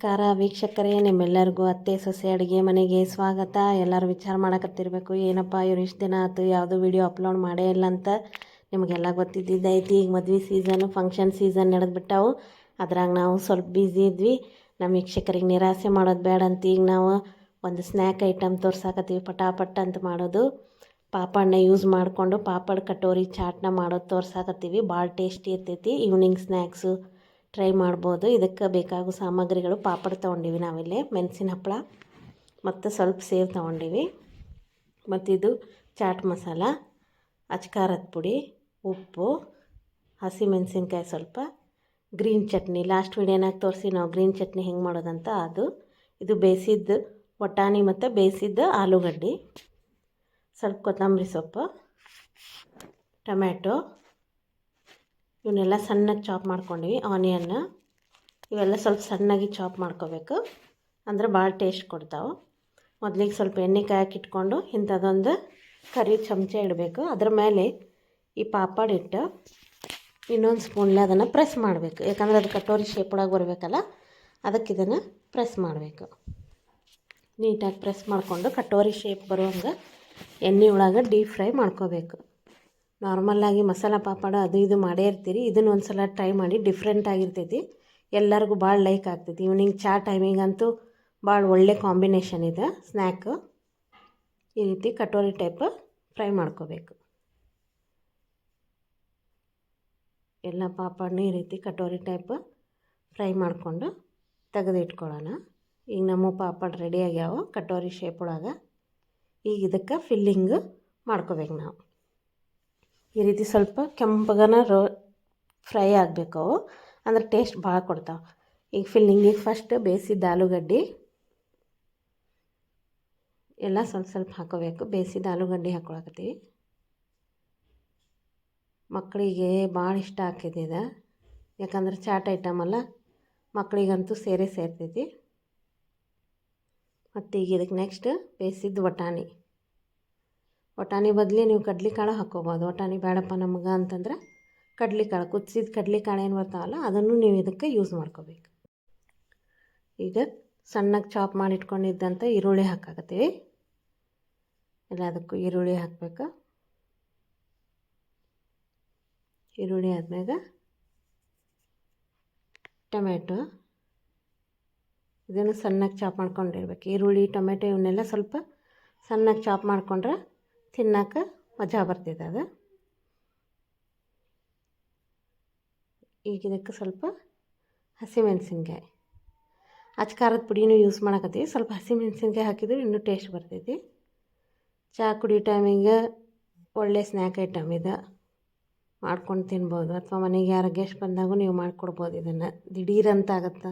ನಮಸ್ಕಾರ ವೀಕ್ಷಕರೇ, ನಿಮ್ಮೆಲ್ಲರಿಗೂ ಅತ್ತೆ, ಸೊಸೆ, ಅಡುಗೆ ಮನೆಗೆ ಸ್ವಾಗತ. ಎಲ್ಲರೂ ವಿಚಾರ ಮಾಡಕತ್ತಿರ್ಬೇಕು. ಏನಪ್ಪ, ಇವ್ರು ಇಷ್ಟು ದಿನ ಆಯ್ತು ಯಾವುದು ವಿಡಿಯೋ ಅಪ್ಲೋಡ್ ಮಾಡೇ ಇಲ್ಲ ಅಂತ ನಿಮಗೆಲ್ಲ ಗೊತ್ತಿದ್ದೈತಿ ಈಗ ಮದ್ವೆ ಸೀಸನ್ ಫಂಕ್ಷನ್ ಸೀಸನ್ ನಡೆದ್ಬಿಟ್ಟಾವು. ಅದ್ರಾಗ ನಾವು ಸ್ವಲ್ಪ ಬ್ಯುಸಿ ಇದ್ವಿ. ನಮ್ಮ ವೀಕ್ಷಕರಿಗೆ ನಿರಾಸೆ ಮಾಡೋದು ಬೇಡ ಅಂತ ಈಗ ನಾವು ಒಂದು ಸ್ನ್ಯಾಕ್ ಐಟಮ್ ತೋರ್ಸಾಕತ್ತೀವಿ. ಪಟಾಪಟ್ ಅಂತ ಮಾಡೋದು. ಪಾಪಡ್ನ ಯೂಸ್ ಮಾಡಿಕೊಂಡು ಪಾಪಡ್ ಕಟೋರಿ ಚಾಟ್ನ ಮಾಡೋದು ತೋರ್ಸಾಕತ್ತೀವಿ. ಭಾಳ ಟೇಸ್ಟಿ ಇರ್ತೈತಿ. ಈವ್ನಿಂಗ್ ಸ್ನ್ಯಾಕ್ಸು ಟ್ರೈ ಮಾಡ್ಬೋದು. ಇದಕ್ಕೆ ಬೇಕಾಗೋ ಸಾಮಗ್ರಿಗಳು ಪಾಪಡ್ ತೊಗೊಂಡಿವಿ ನಾವಿಲ್ಲಿ. ಮೆಣಸಿನ ಹಪ್ಪಳ, ಮತ್ತು ಸ್ವಲ್ಪ ಸೇವ್ ತೊಗೊಂಡಿವಿ. ಮತ್ತಿದು ಚಾಟ್ ಮಸಾಲ, ಅಚ್ಕಾರದ ಪುಡಿ, ಉಪ್ಪು ಹಸಿಮೆಣಸಿನ್ಕಾಯಿ ಸ್ವಲ್ಪ, ಗ್ರೀನ್ ಚಟ್ನಿ. ಲಾಸ್ಟ್ ವೀಡಿಯೋನಾಗ ತೋರಿಸಿ, ನಾವು ಗ್ರೀನ್ ಚಟ್ನಿ ಹೆಂಗೆ ಮಾಡೋದಂತ. ಅದು, ಇದು ಬೇಯಿಸಿದ್ದು ವಟಾಣಿ ಮತ್ತು ಬೇಯಿಸಿದ್ದು ಆಲೂಗಡ್ಡೆ. ಸ್ವಲ್ಪ ಕೊತ್ತಂಬರಿ ಸೊಪ್ಪು, ಟೊಮ್ಯಾಟೊ ಇವನ್ನೆಲ್ಲ ಸಣ್ಣಗೆ ಚಾಪ್ ಮಾಡ್ಕೊಂಡ್ವಿ, ಆನಿಯನ್ನ. ಇವೆಲ್ಲ ಸ್ವಲ್ಪ ಸಣ್ಣಗೆ ಚಾಪ್ ಮಾಡ್ಕೋಬೇಕು. ಅಂದ್ರೆ ಭಾಳ ಟೇಸ್ಟ್ ಕೊಡ್ತಾವೆ. ಮೊದಲಿಗೆ ಸ್ವಲ್ಪ ಎಣ್ಣೆ ಕಾಯಕ್ಕೆ ಇಟ್ಕೊಂಡು ಇಂಥದ್ದೊಂದು ಕರಿ ಚಮಚ ಇಡಬೇಕು. ಅದ್ರ ಮೇಲೆ ಈ ಪಾಪಾಡ್ ಇಟ್ಟು ಇನ್ನೊಂದು ಸ್ಪೂನ್ಲೆ ಅದನ್ನು ಪ್ರೆಸ್ ಮಾಡಬೇಕು. ಯಾಕಂದ್ರೆ ಅದು ಕಟೋರಿ ಶೇಪ್ ಒಳಗೆ ಬರಬೇಕಲ್ಲ, ಅದಕ್ಕೆ ಇದನ್ನು ಪ್ರೆಸ್ ಮಾಡಬೇಕು. ನೀಟಾಗಿ ಪ್ರೆಸ್ ಮಾಡಿಕೊಂಡು ಕಟೋರಿ ಶೇಪ್ ಬರುವಂಗೆ ಎಣ್ಣೆ ಒಳಗೆ ಡೀಪ್ ಫ್ರೈ ಮಾಡ್ಕೋಬೇಕು. ನಾರ್ಮಲ್ಲಾಗಿ ಮಸಾಲ ಪಾಪಡ ಅದು ಇದು ಮಾಡೇ ಇರ್ತೀರಿ. ಇದನ್ನು ಒಂದು ಸಲ ಟ್ರೈ ಮಾಡಿ ಡಿಫ್ರೆಂಟ್ ಆಗಿರ್ತೈತಿ. ಎಲ್ಲರಿಗೂ ಭಾಳ ಲೈಕ್ ಆಗ್ತೈತಿ. ಈವ್ನಿಂಗ್ ಚಾ ಟೈಮಿಗಂತೂ ಭಾಳ ಒಳ್ಳೆ ಕಾಂಬಿನೇಷನ್ ಇದೆ. ಸ್ನ್ಯಾಕ್ ಈ ರೀತಿ ಕಟೋರಿ ಟೈಪ್ ಫ್ರೈ ಮಾಡ್ಕೋಬೇಕು. ಎಲ್ಲ ಪಾಪಡನ್ನ ಈ ರೀತಿ ಕಟೋರಿ ಟೈಪ್ ಫ್ರೈ ಮಾಡಿಕೊಂಡು ತೆಗೆದಿಟ್ಕೊಳ್ಳೋಣ. ಈಗ ನಮ್ಮ ಪಾಪಡ್ ರೆಡಿ ಆಗ್ಯಾವ. ಕಟೋರಿ ಶೇಪ್ ಒಳಗೆ. ಈಗ ಇದಕ್ಕೆ ಫಿಲ್ಲಿಂಗ್ ಮಾಡ್ಕೋಬೇಕು ನಾವು. ಈ ರೀತಿ ಸ್ವಲ್ಪ ಕೆಂಪಗನ ರೋ, ಫ್ರೈ ಆಗಬೇಕು ಅವು. ಅಂದ್ರೆ ಟೇಸ್ಟ್ ಭಾಳ ಕೊಡ್ತಾವೆ. ಈಗ ಫಿಲ್ಲಿಂಗಿಗೆ ಫಸ್ಟ್ ಬೇಯಿಸಿದ ಆಲೂಗಡ್ಡೆ. ಎಲ್ಲ ಸ್ವಲ್ಪ ಸ್ವಲ್ಪ ಹಾಕೋಬೇಕು. ಬೇಯಿಸಿದ ಆಲೂಗಡ್ಡೆ ಹಾಕೊಳಕತ್ತೀವಿ. ಮಕ್ಕಳಿಗೆ ಭಾಳ ಇಷ್ಟ ಆಕೈತಿ ಇದು. ಯಾಕಂದ್ರೆ ಚಾಟ್ ಐಟಮ್ ಅಲ್ಲ ಮಕ್ಕಳಿಗಂತೂ ಸೇರೇ ಸೇರ್ತೈತಿ. ಮತ್ತು ಈಗ ಇದಕ್ಕೆ ನೆಕ್ಸ್ಟ್ ಬೇಯಿಸಿದ ವಟಾಣಿ. ವಟಾಣಿ ಬದಲಿ ನೀವು ಕಡ್ಲೆಕಾಳು ಹಾಕ್ಕೋಬೋದು ವಟಾಣಿ ಬೇಡಪ್ಪ ನಮ್ಗೆ ಅಂತಂದ್ರೆ ಕಡ್ಲೆಕಾಳು, ಕುದಿಸಿದ ಕಡ್ಲೆಕಾಳು ಏನು ಬರ್ತಾವಲ್ಲ ಅದನ್ನು ನೀವು ಇದಕ್ಕೆ ಯೂಸ್ ಮಾಡ್ಕೋಬೇಕು. ಈಗ ಸಣ್ಣಗೆ ಚಾಪ್ ಮಾಡಿ ಇಟ್ಕೊಂಡಿದ್ದಂಥ ಈರುಳ್ಳಿ ಹಾಕಾಕತ್ತೀವಿ. ಎಲ್ಲದಕ್ಕೂ ಈರುಳ್ಳಿ ಹಾಕಬೇಕು. ಈರುಳ್ಳಿ ಆದ್ಮ್ಯಾಗ ಟೊಮೆಟೊ. ಇದನ್ನು ಸಣ್ಣಗೆ ಚಾಪ್ ಮಾಡ್ಕೊಂಡಿರ್ಬೇಕು. ಈರುಳ್ಳಿ, ಟೊಮೆಟೊ ಇವನ್ನೆಲ್ಲ ಸ್ವಲ್ಪ ಸಣ್ಣಗೆ ಚಾಪ್ ಮಾಡ್ಕೊಂಡ್ರೆ ತಿನ್ನಕ್ಕೆ ಮಜಾ ಬರ್ತೈತೆ ಅದು. ಈಗ ಇದಕ್ಕೆ ಸ್ವಲ್ಪ ಹಸಿಮೆಣಸಿನ್ಕಾಯಿ. ಅಚ್ಚ ಖಾರದ ಪುಡಿನೂ ಯೂಸ್ ಮಾಡಕತ್ತೀವಿ. ಸ್ವಲ್ಪ ಹಸಿಮೆಣ್ಸಿನ್ಕಾಯಿ ಹಾಕಿದ್ರೆ ಇನ್ನೂ ಟೇಸ್ಟ್ ಬರ್ತೈತಿ. ಚಹಾ ಕುಡಿಯೋ ಟೈಮಿಗೆ ಒಳ್ಳೆ ಸ್ನ್ಯಾಕ್ ಐಟಮ್ ಇದು. ಮಾಡ್ಕೊಂಡು ತಿನ್ಬೋದು. ಅಥವಾ ಮನೆಗೆ ಯಾರು ಗೆಸ್ಟ್ ಬಂದಾಗೂ ನೀವು ಮಾಡಿಕೊಡ್ಬೋದು ಇದನ್ನು. ದಿಢೀರಂತ ಆಗುತ್ತೆ.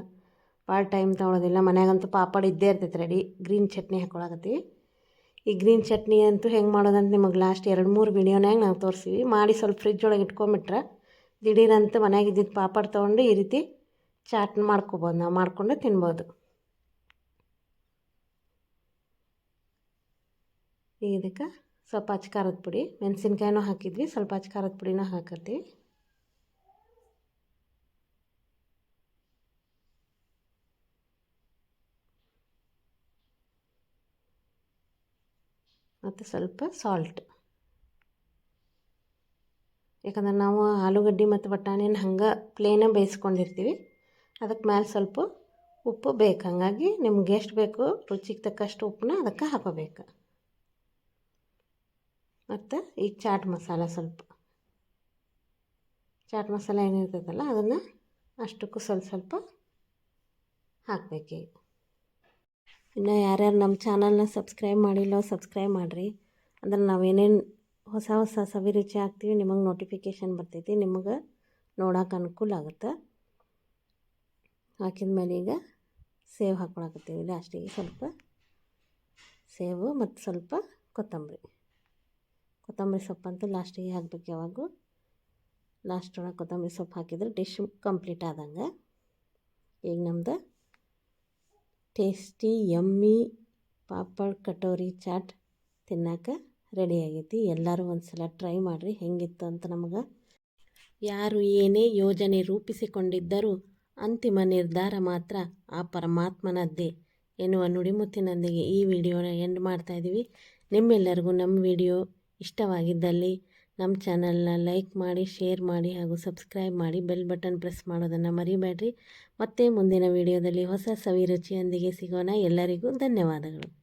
ಭಾಳ ಟೈಮ್ ತೊಗೊಳೋದಿಲ್ಲ. ಮನೆಯಾಗಂತೂ ಪಾಪಡ್ ಇದ್ದೇ ಇರ್ತೈತೆ ರೆಡಿ ಗ್ರೀನ್ ಚಟ್ನಿ ಹಾಕೊಳಕತ್ತೀವಿ. ಈ ಗ್ರೀನ್ ಚಟ್ನಿ ಅಂತೂ ಹೆಂಗೆ ಮಾಡೋದಂತ ನಿಮಗೆ ಲಾಸ್ಟ್ ಎರಡು ಮೂರು ವಿಡಿಯೋನಾಗ ನಾವು ತೋರಿಸಿವಿ. ಮಾಡಿ ಸ್ವಲ್ಪ ಫ್ರಿಜ್ ಒಳಗೆ ಇಟ್ಕೊಂಬಿಟ್ರೆ ದಿಢೀರಂತ ಮನ್ಯಾಗ ಇದ್ದಿದ್ದು ಪಾಪಡ್ ತೊಗೊಂಡು ಈ ರೀತಿ ಚಾಟ್ ಮಾಡ್ಕೊಬೋದು. ನಾವು ಮಾಡಿಕೊಂಡು ತಿನ್ಬೋದು. ಈಗ ಇದಕ್ಕೆ ಸ್ವಲ್ಪ ಅಚ್ಚ ಖಾರದ ಪುಡಿ, ಮೆಣಸಿನ್ಕಾಯಿನೂ ಹಾಕಿದ್ವಿ. ಸ್ವಲ್ಪ ಅಚ್ಚ ಖಾರದ ಪುಡಿನೂ ಹಾಕತ್ತೀವಿ. ಮತ್ತು ಸ್ವಲ್ಪ ಸಾಲ್ಟ್ ಯಾಕಂದ್ರೆ ನಾವು ಆಲೂಗಡ್ಡೆ ಮತ್ತು ಬಟಾಣಿನ ಹಂಗೆ ಪ್ಲೇನ ಬೇಯಿಸ್ಕೊಂಡಿರ್ತೀವಿ. ಅದಕ್ಕೆ ಮೇಲೆ ಸ್ವಲ್ಪ ಉಪ್ಪು ಬೇಕು. ಹಾಗಾಗಿ ನಿಮ್ಗೆ ಎಷ್ಟು ಬೇಕು, ರುಚಿಗೆ ತಕ್ಕಷ್ಟು ಉಪ್ಪನ್ನ ಅದಕ್ಕೆ ಹಾಕೋಬೇಕು. ಮತ್ತು ಈ ಚಾಟ್ ಮಸಾಲ ಸ್ವಲ್ಪ. ಚಾಟ್ ಮಸಾಲ ಏನಿರ್ತೈತಲ್ಲ ಅದನ್ನು ಅಷ್ಟಕ್ಕೂ ಸ್ವಲ್ಪ ಸ್ವಲ್ಪ ಹಾಕಬೇಕೀಗ ಇನ್ನು ಯಾರ್ಯಾರು ನಮ್ಮ ಚಾನಲ್ನ ಸಬ್ಸ್ಕ್ರೈಬ್ ಮಾಡಿಲ್ಲ ಸಬ್ಸ್ಕ್ರೈಬ್ ಮಾಡಿರಿ. ಅಂದ್ರೆ ನಾವೇನೇನು ಹೊಸ ಹೊಸ ಸವಿ ರುಚಿ ಹಾಕ್ತೀವಿ ನಿಮಗೆ ನೋಟಿಫಿಕೇಶನ್ ಬರ್ತೈತಿ, ನಿಮಗೆ ನೋಡೋಕೆ ಅನುಕೂಲ ಆಗುತ್ತೆ. ಹಾಕಿದ ಮೇಲೆ ಈಗ ಸೇವ್ ಹಾಕೊಳಕತ್ತೀವಿ. ಲಾಸ್ಟಿಗೆ ಸ್ವಲ್ಪ ಸೇವು ಮತ್ತು ಸ್ವಲ್ಪ ಕೊತ್ತಂಬರಿ. ಕೊತ್ತಂಬರಿ ಸೊಪ್ಪಂತೂ ಲಾಸ್ಟಿಗೆ ಹಾಕ್ಬೇಕು ಯಾವಾಗೂ ಲಾಸ್ಟ್ ಒಳಗೆ ಕೊತ್ತಂಬರಿ ಸೊಪ್ಪು ಹಾಕಿದ್ರೆ ಡಿಶ್ ಕಂಪ್ಲೀಟ್ ಆದಂಗೆ. ಈಗ ನಮ್ದು ಟೇಸ್ಟಿ ಯಮ್ಮಿ ಪಾಪಡ್ ಕಟೋರಿ ಚಾಟ್ ತಿನ್ನಕ್ಕೆ ರೆಡಿ ಆಗೈತಿ. ಎಲ್ಲರೂ ಒಂದು ಸಲ ಟ್ರೈ ಮಾಡಿರಿ, ಹೆಂಗಿತ್ತು ಅಂತ ನಮಗೆ. ಯಾರು ಏನೇ ಯೋಜನೆ ರೂಪಿಸಿಕೊಂಡಿದ್ದರೂ ಅಂತಿಮ ನಿರ್ಧಾರ ಮಾತ್ರ ಆ ಪರಮಾತ್ಮನದ್ದೇ ಎನ್ನುವ ನುಡಿಮುತ್ತಿನೊಂದಿಗೆ ಈ ವಿಡಿಯೋನ ಎಂಡ್ ಮಾಡ್ತಾ ಇದ್ದೀವಿ ನಿಮ್ಮೆಲ್ಲರಿಗೂ ನಮ್ಮ ವಿಡಿಯೋ ಇಷ್ಟವಾಗಿದ್ದಲ್ಲಿ ನಮ್ಮ ಚಾನಲ್ನ ಲೈಕ್ ಮಾಡಿ, ಶೇರ್ ಮಾಡಿ ಹಾಗೂ ಸಬ್ಸ್ಕ್ರೈಬ್ ಮಾಡಿ ಬೆಲ್ ಬಟನ್ ಪ್ರೆಸ್ ಮಾಡೋದನ್ನು ಮರಿಬೇಡ್ರಿ. ಮತ್ತೆ ಮುಂದಿನ ವಿಡಿಯೋದಲ್ಲಿ ಹೊಸ ಸವಿರುಚಿಯೊಂದಿಗೆ ಸಿಗೋಣ. ಎಲ್ಲರಿಗೂ ಧನ್ಯವಾದಗಳು.